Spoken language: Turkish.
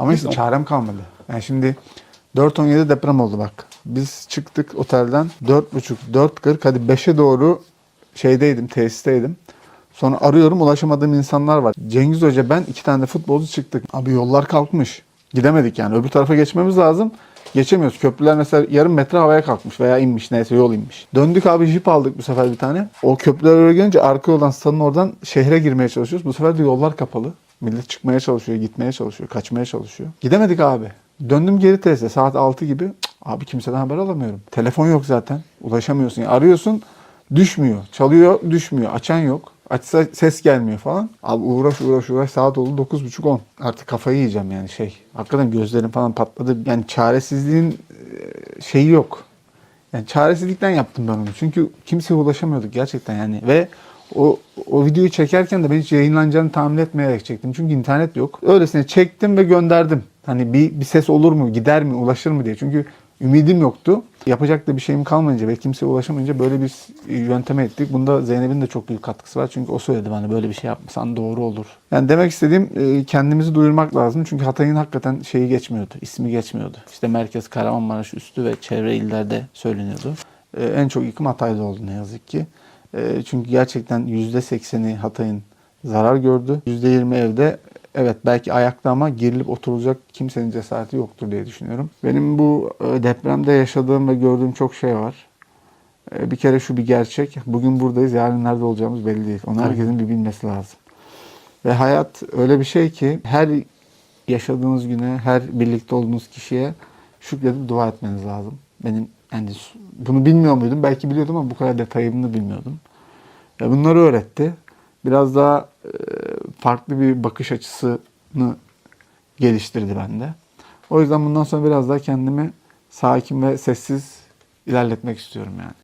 Ama işte çarem kalmadı. Yani şimdi 4.17 deprem oldu bak. Biz çıktık otelden 4.30, 4.40 hadi 5'e doğru şeydeydim, tesisteydim. Sonra arıyorum ulaşamadığım insanlar var. Cengiz Hoca ben iki tane de futbolcu çıktık. Abi yollar kalkmış. Gidemedik yani. Öbür tarafa geçmemiz lazım. Geçemiyoruz. Köprüler mesela yarım metre havaya kalkmış veya inmiş neyse yol inmiş. Döndük abi jip aldık bu sefer bir tane. O köprüler oraya gelince arka yoldan stadın oradan şehre girmeye çalışıyoruz. Bu sefer de yollar kapalı. Millet çıkmaya çalışıyor, gitmeye çalışıyor, kaçmaya çalışıyor. Gidemedik abi. Döndüm geri teste saat 6 gibi. Cık, abi kimseden haber alamıyorum. Telefon yok zaten. Ulaşamıyorsun. Yani arıyorsun düşmüyor. Çalıyor düşmüyor. Açan yok. Açsa ses gelmiyor falan. Abi uğraş uğraş uğraş saat oldu 9.30-10. Artık kafayı yiyeceğim yani şey. Hakikaten gözlerim falan patladı. Yani çaresizliğin e, şeyi yok. Yani çaresizlikten yaptım ben onu. Çünkü kimseye ulaşamıyorduk gerçekten yani. Ve o, o videoyu çekerken de ben hiç yayınlanacağını tahmin etmeyerek çektim. Çünkü internet yok. Öylesine çektim ve gönderdim. Hani bir, bir ses olur mu, gider mi, ulaşır mı diye. Çünkü ümidim yoktu. Yapacak da bir şeyim kalmayınca ve kimseye ulaşamayınca böyle bir yönteme ettik. Bunda Zeynep'in de çok büyük katkısı var. Çünkü o söyledi bana böyle bir şey yapmasan doğru olur. Yani demek istediğim e, kendimizi duyurmak lazım. Çünkü Hatay'ın hakikaten şeyi geçmiyordu. ismi geçmiyordu. İşte merkez Kahramanmaraş üstü ve çevre illerde söyleniyordu. E, En çok yıkım Hatay'da oldu ne yazık ki. E, Çünkü gerçekten %80'i Hatay'ın zarar gördü. %20 evde evet belki ayakta ama gerilip oturacak kimsenin cesareti yoktur diye düşünüyorum. Benim bu e, depremde yaşadığım ve gördüğüm çok şey var. E, Bir kere şu bir gerçek. Bugün buradayız, yarın nerede olacağımız belli değil. Onu herkesin bir bilmesi lazım. Ve hayat öyle bir şey ki her yaşadığınız güne, her birlikte olduğunuz kişiye şükredip dua etmeniz lazım. Benim yani bunu bilmiyor muydum? Belki biliyordum ama bu kadar detayını bilmiyordum. Ve bunları öğretti. Biraz daha e, farklı bir bakış açısını geliştirdi bende. O yüzden bundan sonra biraz daha kendimi sakin ve sessiz ilerletmek istiyorum yani.